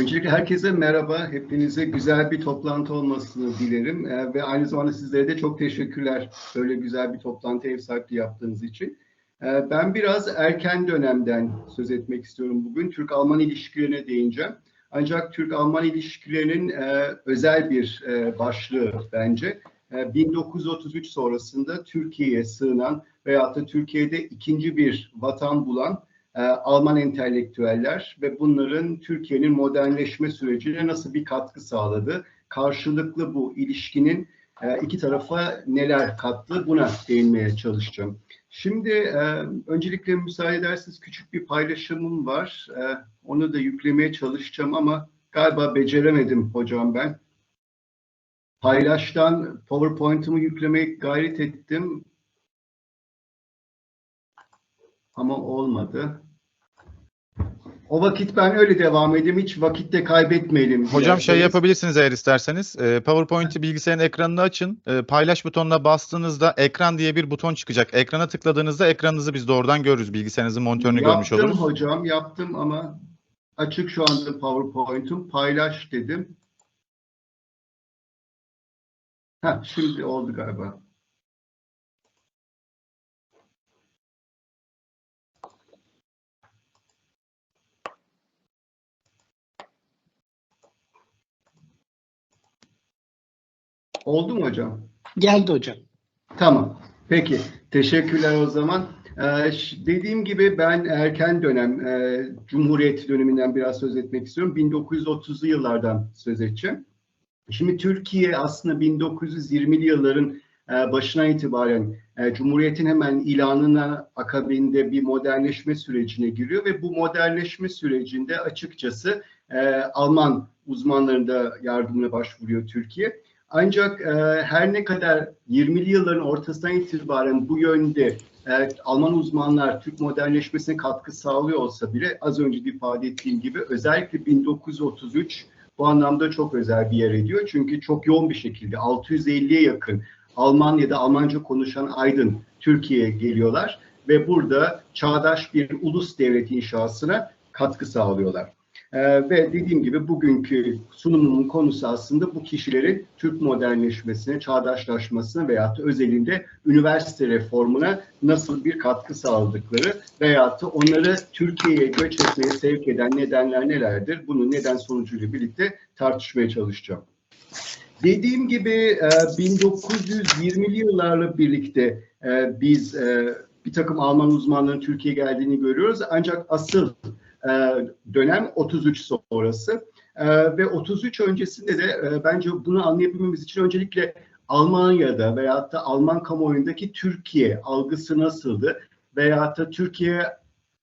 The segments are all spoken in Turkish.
Öncelikle herkese merhaba. Hepinize güzel bir toplantı olmasını dilerim. Ee, ve aynı zamanda sizlere de çok teşekkürler böyle güzel bir toplantı ev sahipliği yaptığınız için. Ee, ben biraz erken dönemden söz etmek istiyorum bugün. Türk-Alman ilişkilerine değineceğim. Ancak Türk-Alman ilişkilerinin e, özel bir e, başlığı bence. E, 1933 sonrasında Türkiye'ye sığınan veyahut da Türkiye'de ikinci bir vatan bulan e, Alman entelektüeller ve bunların Türkiye'nin modernleşme sürecine nasıl bir katkı sağladı? Karşılıklı bu ilişkinin e, iki tarafa neler kattı buna değinmeye çalışacağım. Şimdi e, öncelikle müsaade ederseniz küçük bir paylaşımım var. Onu da yüklemeye çalışacağım ama galiba beceremedim hocam ben. Paylaştan PowerPoint'umu yüklemeye gayret ettim. Ama olmadı. O vakit ben öyle devam edeyim. Hiç vakitte kaybetmeyelim. Hocam şey yapabilirsiniz eğer isterseniz. E, PowerPoint'i bilgisayarın ekranını açın. E, paylaş butonuna bastığınızda ekran diye bir buton çıkacak. Ekrana tıkladığınızda ekranınızı biz doğrudan görürüz. Bilgisayarınızın monitörünü yaptım görmüş oluruz. Yaptım hocam yaptım ama açık şu anda PowerPoint'um. Paylaş dedim. Ha, şimdi oldu galiba. Oldu mu hocam? Geldi hocam. Tamam. Peki. Teşekkürler o zaman. Ee, dediğim gibi ben erken dönem, e, Cumhuriyet döneminden biraz söz etmek istiyorum. 1930'lu yıllardan söz edeceğim. Şimdi Türkiye aslında 1920'li yılların e, başına itibaren e, Cumhuriyet'in hemen ilanına akabinde bir modernleşme sürecine giriyor ve bu modernleşme sürecinde açıkçası e, Alman uzmanların da yardımına başvuruyor Türkiye. Ancak e, her ne kadar 20'li yılların ortasından itibaren bu yönde e, Alman uzmanlar Türk modernleşmesine katkı sağlıyor olsa bile az önce ifade ettiğim gibi özellikle 1933 bu anlamda çok özel bir yer ediyor. Çünkü çok yoğun bir şekilde 650'ye yakın Alman ya da Almanca konuşan aydın Türkiye'ye geliyorlar ve burada çağdaş bir ulus devlet inşasına katkı sağlıyorlar. Ee, ve dediğim gibi bugünkü sunumumun konusu aslında bu kişilerin Türk modernleşmesine, çağdaşlaşmasına veyahut da özelinde üniversite reformuna nasıl bir katkı sağladıkları veyahut da onları Türkiye'ye göç etmeye sevk eden nedenler nelerdir? Bunu neden sonucuyla birlikte tartışmaya çalışacağım. Dediğim gibi 1920'li yıllarla birlikte e, biz e, bir takım Alman uzmanların Türkiye'ye geldiğini görüyoruz. Ancak asıl e, dönem 33 sonrası ve 33 öncesinde de bence bunu anlayabilmemiz için öncelikle Almanya'da veyahut da Alman kamuoyundaki Türkiye algısı nasıldı veyahut da Türkiye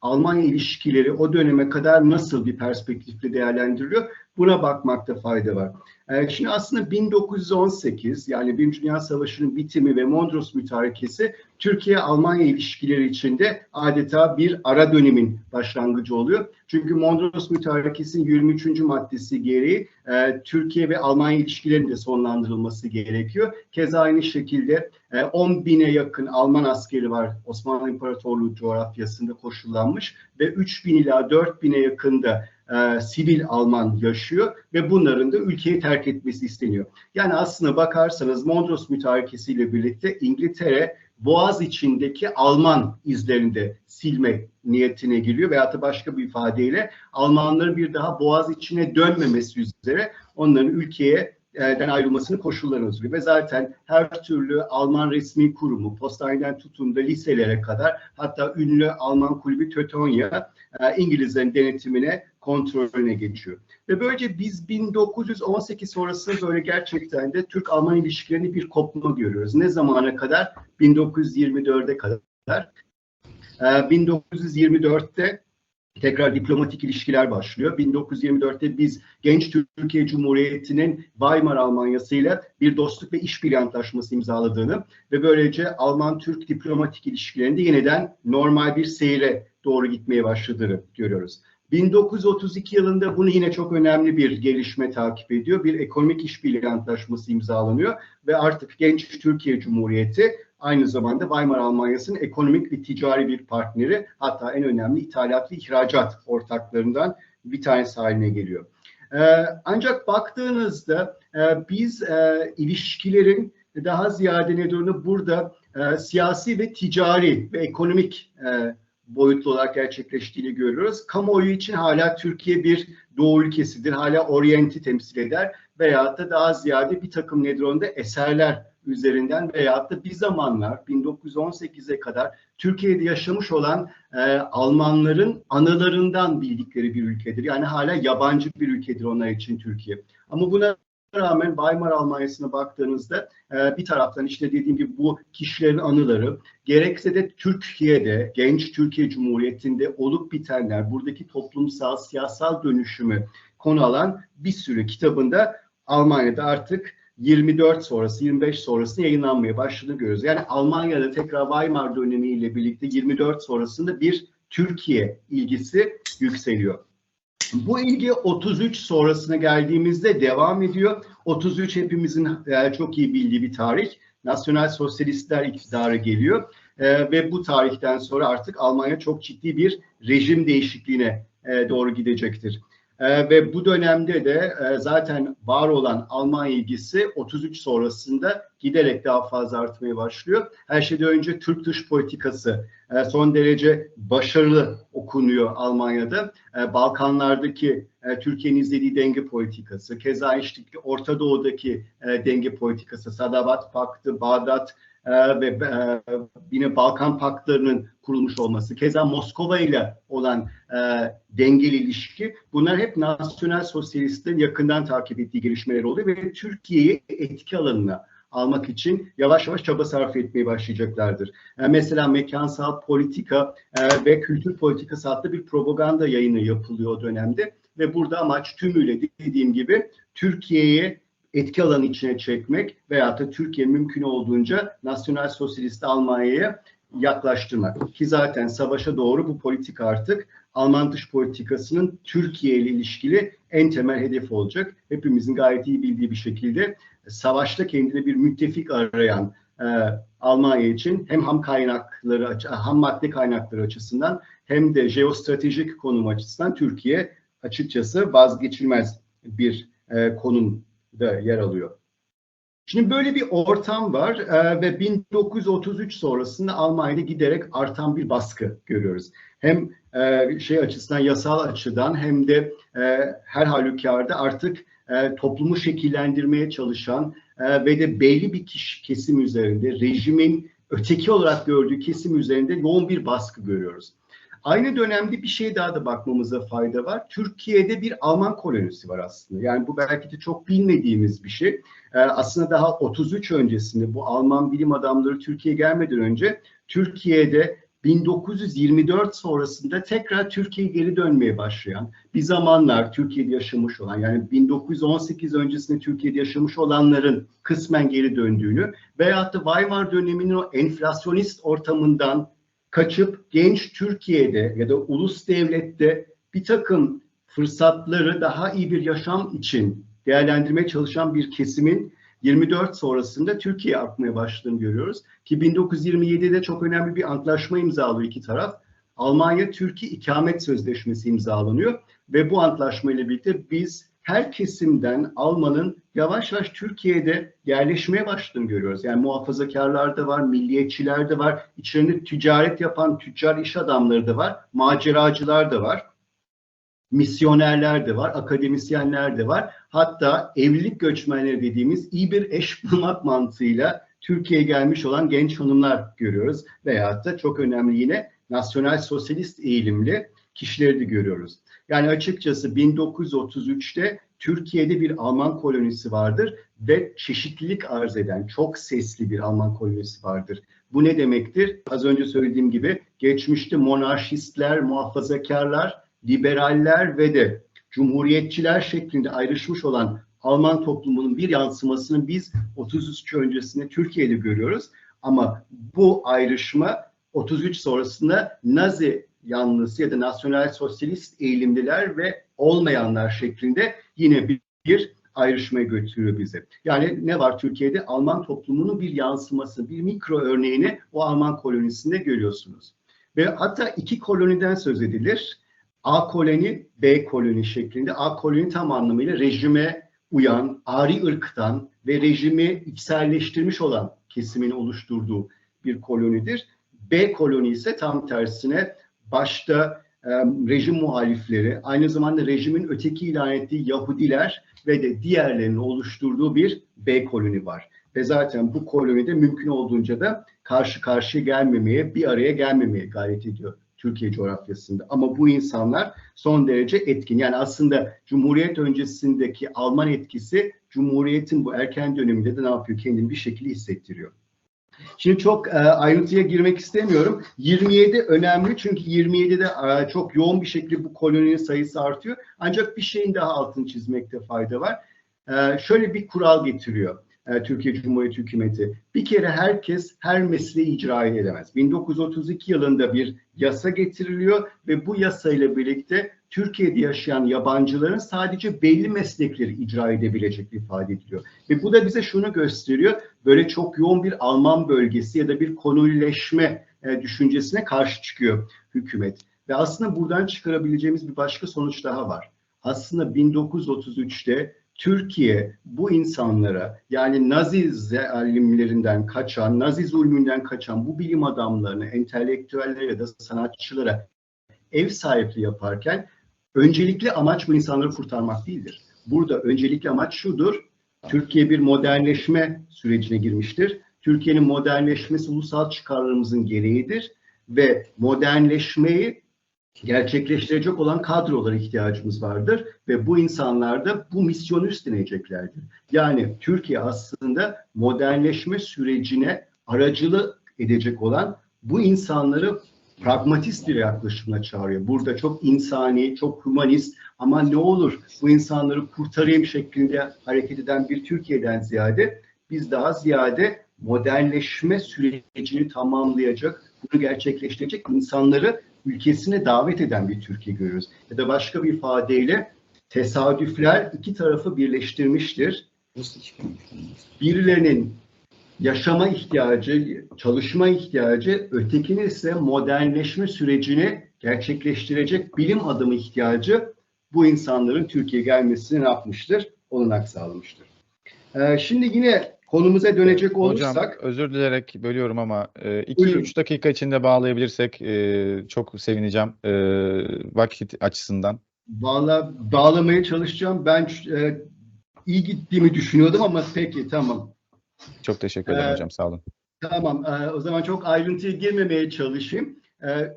Almanya ilişkileri o döneme kadar nasıl bir perspektifle değerlendiriliyor? Buna bakmakta fayda var. Ee, şimdi aslında 1918 yani Birinci Dünya Savaşı'nın bitimi ve Mondros mütarekesi Türkiye-Almanya ilişkileri içinde adeta bir ara dönemin başlangıcı oluyor. Çünkü Mondros mütarekesinin 23. maddesi gereği e, Türkiye ve Almanya ilişkilerinin de sonlandırılması gerekiyor. Keza aynı şekilde e, 10 bine yakın Alman askeri var Osmanlı İmparatorluğu coğrafyasında koşullanmış ve 3 bin ila 4 bine yakında e, sivil Alman yaşıyor ve bunların da ülkeyi terk etmesi isteniyor. Yani aslına bakarsanız Mondros mütarekesiyle birlikte İngiltere Boğaz içindeki Alman izlerinde silme niyetine giriyor veyahut da başka bir ifadeyle Almanların bir daha Boğaz içine dönmemesi üzere onların ülkeye den ayrılmasını koşullarını hazırlıyor. Ve zaten her türlü Alman resmi kurumu, postaneden tutun da liselere kadar hatta ünlü Alman kulübü Tötonya İngilizlerin denetimine kontrolüne geçiyor. Ve böylece biz 1918 sonrasında böyle gerçekten de Türk-Alman ilişkilerini bir kopma görüyoruz. Ne zamana kadar? 1924'e kadar. 1924'te tekrar diplomatik ilişkiler başlıyor. 1924'te biz genç Türkiye Cumhuriyeti'nin Weimar Almanyası ile bir dostluk ve işbirliği antlaşması imzaladığını ve böylece Alman-Türk diplomatik ilişkilerinde yeniden normal bir seyre doğru gitmeye başladığını görüyoruz. 1932 yılında bunu yine çok önemli bir gelişme takip ediyor. Bir ekonomik işbirliği antlaşması imzalanıyor ve artık genç Türkiye Cumhuriyeti aynı zamanda Weimar Almanyası'nın ekonomik ve ticari bir partneri hatta en önemli ithalat ve ihracat ortaklarından bir tanesi haline geliyor. E, ancak baktığınızda e, biz e, ilişkilerin daha ziyade ne durumda burada e, siyasi ve ticari ve ekonomik boyutlu olarak gerçekleştiğini görüyoruz. Kamuoyu için hala Türkiye bir doğu ülkesidir, hala oryenti temsil eder veyahut da daha ziyade bir takım nedir onda eserler üzerinden veyahut da bir zamanlar 1918'e kadar Türkiye'de yaşamış olan e, Almanların anılarından bildikleri bir ülkedir. Yani hala yabancı bir ülkedir onlar için Türkiye. Ama buna rağmen Weimar Almanyası'na baktığınızda e, bir taraftan işte dediğim gibi bu kişilerin anıları, gerekse de Türkiye'de, genç Türkiye Cumhuriyeti'nde olup bitenler, buradaki toplumsal, siyasal dönüşümü konu alan bir sürü kitabında Almanya'da artık 24 sonrası, 25 sonrası yayınlanmaya başladığını görüyoruz. Yani Almanya'da tekrar Weimar dönemiyle birlikte 24 sonrasında bir Türkiye ilgisi yükseliyor. Bu ilgi 33 sonrasına geldiğimizde devam ediyor. 33 hepimizin e, çok iyi bildiği bir tarih. Nasyonel sosyalistler iktidara geliyor. E, ve bu tarihten sonra artık Almanya çok ciddi bir rejim değişikliğine e, doğru gidecektir. E, ve bu dönemde de e, zaten var olan Alman ilgisi 33 sonrasında giderek daha fazla artmaya başlıyor. Her şeyden önce Türk dış politikası e, son derece başarılı okunuyor Almanya'da. E, Balkanlardaki e, Türkiye'nin izlediği denge politikası, keza işte Orta Doğu'daki e, denge politikası, Sadabat Paktı, Bağdat e, ve e, yine Balkan Paktlarının kurulmuş olması, keza Moskova ile olan e, dengeli ilişki bunlar hep nasyonel sosyalistlerin yakından takip ettiği gelişmeler oluyor ve Türkiye'yi etki alanına almak için yavaş yavaş çaba sarf etmeye başlayacaklardır. Mesela mekansal politika ve kültür politikası adlı bir propaganda yayını yapılıyor o dönemde ve burada amaç tümüyle dediğim gibi Türkiye'yi etki alanı içine çekmek veya da Türkiye mümkün olduğunca nasyonel sosyalist Almanya'ya yaklaştırmak. Ki zaten savaşa doğru bu politika artık Alman dış politikasının Türkiye ile ilişkili en temel hedefi olacak. Hepimizin gayet iyi bildiği bir şekilde savaşta kendine bir müttefik arayan e, Almanya için hem ham kaynakları, ham madde kaynakları açısından hem de jeostratejik konum açısından Türkiye açıkçası vazgeçilmez bir e, konumda yer alıyor. Şimdi böyle bir ortam var e, ve 1933 sonrasında Almanya'da giderek artan bir baskı görüyoruz. Hem e, şey açısından yasal açıdan hem de e, her halükarda artık e, toplumu şekillendirmeye çalışan e, ve de belli bir kişi, kesim üzerinde rejimin öteki olarak gördüğü kesim üzerinde yoğun bir baskı görüyoruz. Aynı dönemde bir şey daha da bakmamıza fayda var. Türkiye'de bir Alman kolonisi var aslında. Yani bu belki de çok bilmediğimiz bir şey. Ee, aslında daha 33 öncesinde bu Alman bilim adamları Türkiye'ye gelmeden önce Türkiye'de 1924 sonrasında tekrar Türkiye'ye geri dönmeye başlayan, bir zamanlar Türkiye'de yaşamış olan, yani 1918 öncesinde Türkiye'de yaşamış olanların kısmen geri döndüğünü veyahut da Weimar döneminin o enflasyonist ortamından kaçıp genç Türkiye'de ya da ulus devlette bir takım fırsatları daha iyi bir yaşam için değerlendirmeye çalışan bir kesimin 24 sonrasında Türkiye artmaya başladığını görüyoruz. Ki 1927'de çok önemli bir antlaşma imzalıyor iki taraf. Almanya-Türkiye ikamet sözleşmesi imzalanıyor ve bu antlaşma ile birlikte biz her kesimden Alman'ın yavaş yavaş Türkiye'de yerleşmeye başladığını görüyoruz. Yani muhafazakarlar da var, milliyetçiler de var, içlerinde ticaret yapan tüccar iş adamları da var, maceracılar da var, misyonerler de var, akademisyenler de var. Hatta evlilik göçmenleri dediğimiz iyi bir eş bulmak mantığıyla Türkiye'ye gelmiş olan genç hanımlar görüyoruz. Veyahut da çok önemli yine nasyonel sosyalist eğilimli kişileri de görüyoruz. Yani açıkçası 1933'te Türkiye'de bir Alman kolonisi vardır ve çeşitlilik arz eden çok sesli bir Alman kolonisi vardır. Bu ne demektir? Az önce söylediğim gibi geçmişte monarşistler, muhafazakarlar, liberaller ve de cumhuriyetçiler şeklinde ayrışmış olan Alman toplumunun bir yansımasını biz 33 öncesinde Türkiye'de görüyoruz. Ama bu ayrışma 33 sonrasında Nazi yanlısı ya da nasyonel sosyalist eğilimliler ve olmayanlar şeklinde yine bir, bir ayrışmaya götürüyor bizi. Yani ne var Türkiye'de? Alman toplumunun bir yansıması, bir mikro örneğini o Alman kolonisinde görüyorsunuz. Ve hatta iki koloniden söz edilir. A koloni, B koloni şeklinde. A koloni tam anlamıyla rejime uyan, ari ırktan ve rejimi içselleştirmiş olan kesimin oluşturduğu bir kolonidir. B koloni ise tam tersine başta e, rejim muhalifleri, aynı zamanda rejimin öteki ilan ettiği Yahudiler ve de diğerlerinin oluşturduğu bir B koloni var. Ve zaten bu kolonide mümkün olduğunca da karşı karşıya gelmemeye, bir araya gelmemeye gayret ediyor Türkiye coğrafyasında. Ama bu insanlar son derece etkin. Yani aslında Cumhuriyet öncesindeki Alman etkisi Cumhuriyet'in bu erken döneminde de ne yapıyor? Kendini bir şekilde hissettiriyor. Şimdi çok e, ayrıntıya girmek istemiyorum. 27 önemli çünkü 27'de e, çok yoğun bir şekilde bu koloninin sayısı artıyor. Ancak bir şeyin daha altını çizmekte fayda var. E, şöyle bir kural getiriyor e, Türkiye Cumhuriyeti Hükümeti. Bir kere herkes her mesleği icra edemez. 1932 yılında bir yasa getiriliyor ve bu yasayla birlikte Türkiye'de yaşayan yabancıların sadece belli meslekleri icra edebilecek ifade ediliyor. Ve bu da bize şunu gösteriyor. Böyle çok yoğun bir Alman bölgesi ya da bir konuyleşme e, düşüncesine karşı çıkıyor hükümet. Ve aslında buradan çıkarabileceğimiz bir başka sonuç daha var. Aslında 1933'te Türkiye bu insanlara yani Nazi zalimlerinden kaçan, Nazi zulmünden kaçan bu bilim adamlarını, entelektüellere da sanatçılara ev sahipliği yaparken öncelikli amaç bu insanları kurtarmak değildir. Burada öncelikli amaç şudur. Türkiye bir modernleşme sürecine girmiştir. Türkiye'nin modernleşmesi ulusal çıkarlarımızın gereğidir ve modernleşmeyi gerçekleştirecek olan kadrolara ihtiyacımız vardır ve bu insanlar da bu misyonu üstleneceklerdir. Yani Türkiye aslında modernleşme sürecine aracılık edecek olan bu insanları pragmatist bir yaklaşımla çağırıyor. Burada çok insani, çok humanist ama ne olur bu insanları kurtarayım şeklinde hareket eden bir Türkiye'den ziyade biz daha ziyade modernleşme sürecini tamamlayacak, bunu gerçekleştirecek insanları ülkesine davet eden bir Türkiye görüyoruz. Ya da başka bir ifadeyle tesadüfler iki tarafı birleştirmiştir. Birilerinin yaşama ihtiyacı, çalışma ihtiyacı, ötekinin ise modernleşme sürecini gerçekleştirecek bilim adamı ihtiyacı bu insanların Türkiye gelmesine ne yapmıştır? Olanak sağlamıştır. Ee, şimdi yine konumuza dönecek olursak... Hocam özür dileyerek bölüyorum ama 2-3 dakika içinde bağlayabilirsek e, çok sevineceğim e, vakit açısından. Valla bağlamaya çalışacağım. Ben e, iyi gittiğimi düşünüyordum ama peki tamam. Çok teşekkür ederim Ee, hocam sağ olun. Tamam, e, o zaman çok ayrıntıya girmemeye çalışayım. E,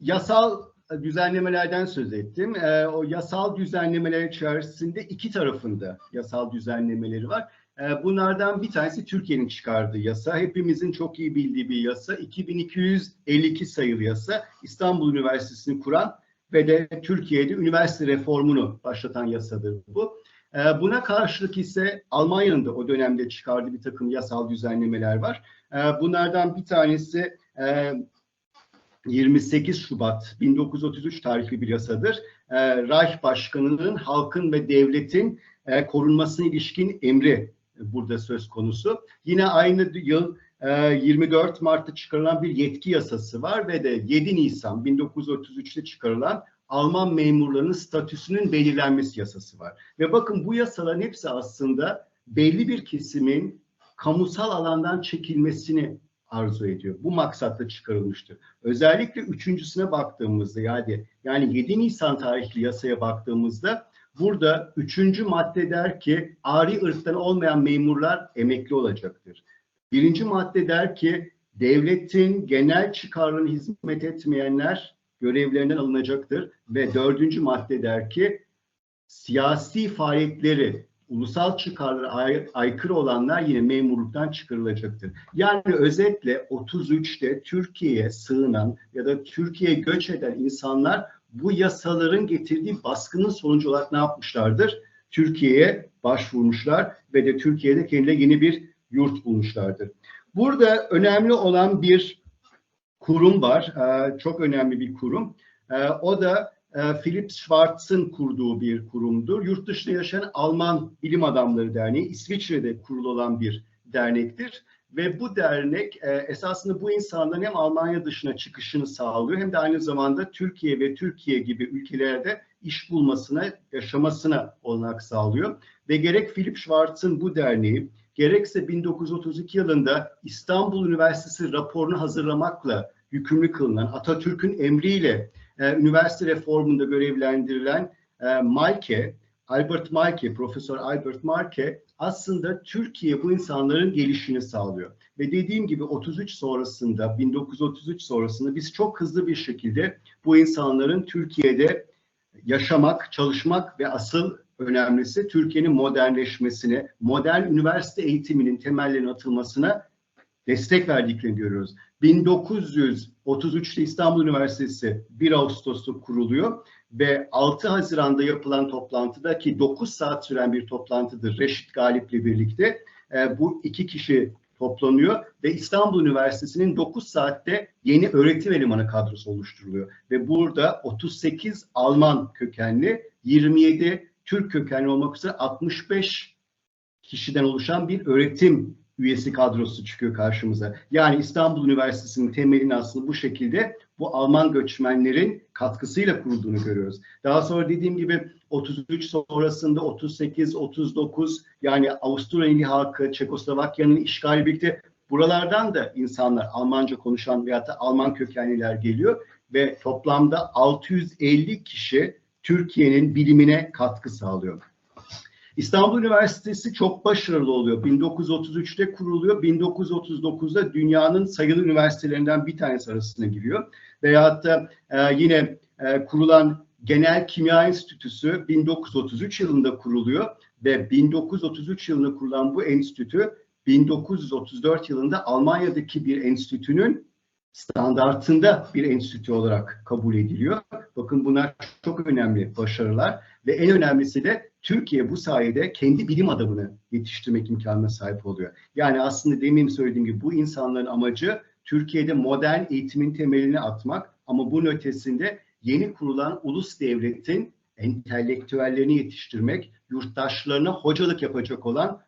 yasal düzenlemelerden söz ettim. E, o yasal düzenlemeler içerisinde iki tarafında yasal düzenlemeleri var. E, bunlardan bir tanesi Türkiye'nin çıkardığı yasa. Hepimizin çok iyi bildiği bir yasa. 2252 sayılı yasa. İstanbul Üniversitesi'ni kuran ve de Türkiye'de üniversite reformunu başlatan yasadır bu. Ee, Buna karşılık ise Almanya'nın da o dönemde çıkardığı bir takım yasal düzenlemeler var. Ee, Bunlardan bir tanesi e, 28 Şubat 1933 tarihli bir yasadır. Ee, Reich Başkanı'nın halkın ve devletin e, korunmasına ilişkin emri burada söz konusu. Yine aynı yıl e, 24 Mart'ta çıkarılan bir yetki yasası var ve de 7 Nisan 1933'te çıkarılan Alman memurlarının statüsünün belirlenmesi yasası var. Ve bakın bu yasaların hepsi aslında belli bir kesimin kamusal alandan çekilmesini arzu ediyor. Bu maksatla çıkarılmıştır. Özellikle üçüncüsüne baktığımızda yani yani 7 Nisan tarihli yasaya baktığımızda burada üçüncü madde der ki ari ırktan olmayan memurlar emekli olacaktır. Birinci madde der ki devletin genel çıkarlarına hizmet etmeyenler görevlerinden alınacaktır ve dördüncü madde der ki siyasi faaliyetleri ulusal çıkarlara ay- aykırı olanlar yine memurluktan çıkarılacaktır. Yani özetle 33'te Türkiye'ye sığınan ya da Türkiye'ye göç eden insanlar bu yasaların getirdiği baskının sonucu olarak ne yapmışlardır? Türkiye'ye başvurmuşlar ve de Türkiye'de kendilerine yeni bir yurt bulmuşlardır. Burada önemli olan bir kurum var. Ee, çok önemli bir kurum. Ee, o da e, Philip Schwartz'ın kurduğu bir kurumdur. Yurt dışında yaşayan Alman Bilim Adamları Derneği, İsviçre'de kurulu olan bir dernektir. Ve bu dernek e, esasında bu insanların hem Almanya dışına çıkışını sağlıyor hem de aynı zamanda Türkiye ve Türkiye gibi ülkelerde iş bulmasına, yaşamasına olanak sağlıyor. Ve gerek Philip Schwartz'ın bu derneği, gerekse 1932 yılında İstanbul Üniversitesi raporunu hazırlamakla yükümlü kılınan Atatürk'ün emriyle e, üniversite reformunda görevlendirilen e, Malke, Albert Malke, Profesör Albert Malke aslında Türkiye bu insanların gelişini sağlıyor. Ve dediğim gibi 33 sonrasında, 1933 sonrasında biz çok hızlı bir şekilde bu insanların Türkiye'de yaşamak, çalışmak ve asıl önemlisi Türkiye'nin modernleşmesine, modern üniversite eğitiminin temellerinin atılmasına destek verdiklerini görüyoruz. 1933'te İstanbul Üniversitesi 1 Ağustos'ta kuruluyor ve 6 Haziran'da yapılan toplantıda ki 9 saat süren bir toplantıdır Reşit Galip'le birlikte e, bu iki kişi toplanıyor ve İstanbul Üniversitesi'nin 9 saatte yeni öğretim elemanı kadrosu oluşturuluyor. Ve burada 38 Alman kökenli, 27 Türk kökenli olmak üzere 65 kişiden oluşan bir öğretim üyesi kadrosu çıkıyor karşımıza. Yani İstanbul Üniversitesi'nin temelini aslında bu şekilde bu Alman göçmenlerin katkısıyla kurulduğunu görüyoruz. Daha sonra dediğim gibi 33 sonrasında 38, 39 yani Avusturya İlli halkı, Çekoslovakya'nın işgali birlikte buralardan da insanlar Almanca konuşan veya da Alman kökenliler geliyor ve toplamda 650 kişi Türkiye'nin bilimine katkı sağlıyor. İstanbul Üniversitesi çok başarılı oluyor. 1933'te kuruluyor. 1939'da dünyanın sayılı üniversitelerinden bir tanesi arasına giriyor. Veyahut da e, yine e, kurulan Genel Kimya Enstitüsü 1933 yılında kuruluyor ve 1933 yılında kurulan bu enstitü 1934 yılında Almanya'daki bir enstitünün standartında bir enstitü olarak kabul ediliyor. Bakın bunlar çok önemli başarılar ve en önemlisi de Türkiye bu sayede kendi bilim adamını yetiştirmek imkanına sahip oluyor. Yani aslında demin söylediğim gibi bu insanların amacı Türkiye'de modern eğitimin temelini atmak ama bunun ötesinde yeni kurulan ulus devletin entelektüellerini yetiştirmek, yurttaşlarına hocalık yapacak olan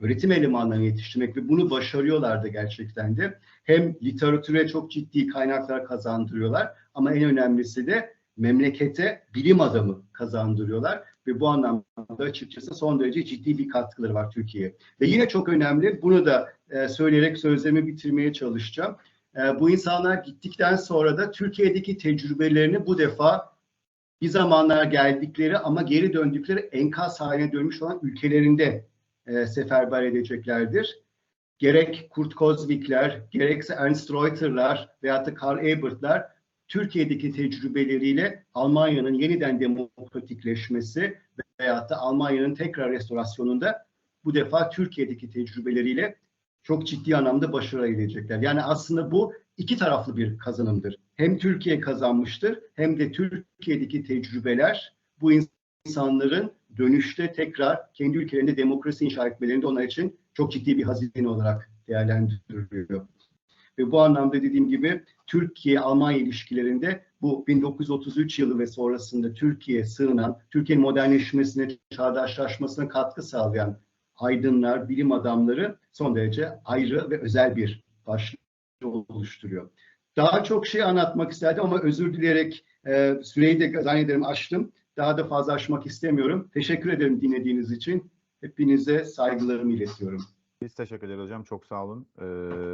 öğretim elemanlarını yetiştirmek ve bunu başarıyorlar da gerçekten de. Hem literatüre çok ciddi kaynaklar kazandırıyorlar ama en önemlisi de memlekete bilim adamı kazandırıyorlar ve bu anlamda açıkçası son derece ciddi bir katkıları var Türkiye'ye. Ve yine çok önemli, bunu da e, söyleyerek sözlerimi bitirmeye çalışacağım. E, bu insanlar gittikten sonra da Türkiye'deki tecrübelerini bu defa bir zamanlar geldikleri ama geri döndükleri enkaz haline dönmüş olan ülkelerinde e, seferber edeceklerdir. Gerek Kurt Kozvikler, gerekse Ernst Reuter'lar veyahut da Karl Ebert'ler Türkiye'deki tecrübeleriyle Almanya'nın yeniden demokratikleşmesi veyahut da Almanya'nın tekrar restorasyonunda bu defa Türkiye'deki tecrübeleriyle çok ciddi anlamda başarı edecekler. Yani aslında bu iki taraflı bir kazanımdır. Hem Türkiye kazanmıştır hem de Türkiye'deki tecrübeler bu insanların dönüşte tekrar kendi ülkelerinde demokrasi inşa etmelerinde onlar için çok ciddi bir hazine olarak değerlendiriliyor. Ve bu anlamda dediğim gibi Türkiye-Almanya ilişkilerinde bu 1933 yılı ve sonrasında Türkiye sığınan, Türkiye'nin modernleşmesine, çağdaşlaşmasına katkı sağlayan aydınlar, bilim adamları son derece ayrı ve özel bir başlık oluşturuyor. Daha çok şey anlatmak isterdim ama özür dileyerek e, süreyi de zannederim aştım. Daha da fazla aşmak istemiyorum. Teşekkür ederim dinlediğiniz için. Hepinize saygılarımı iletiyorum. Biz teşekkür ederiz hocam. Çok sağ olun. Ee,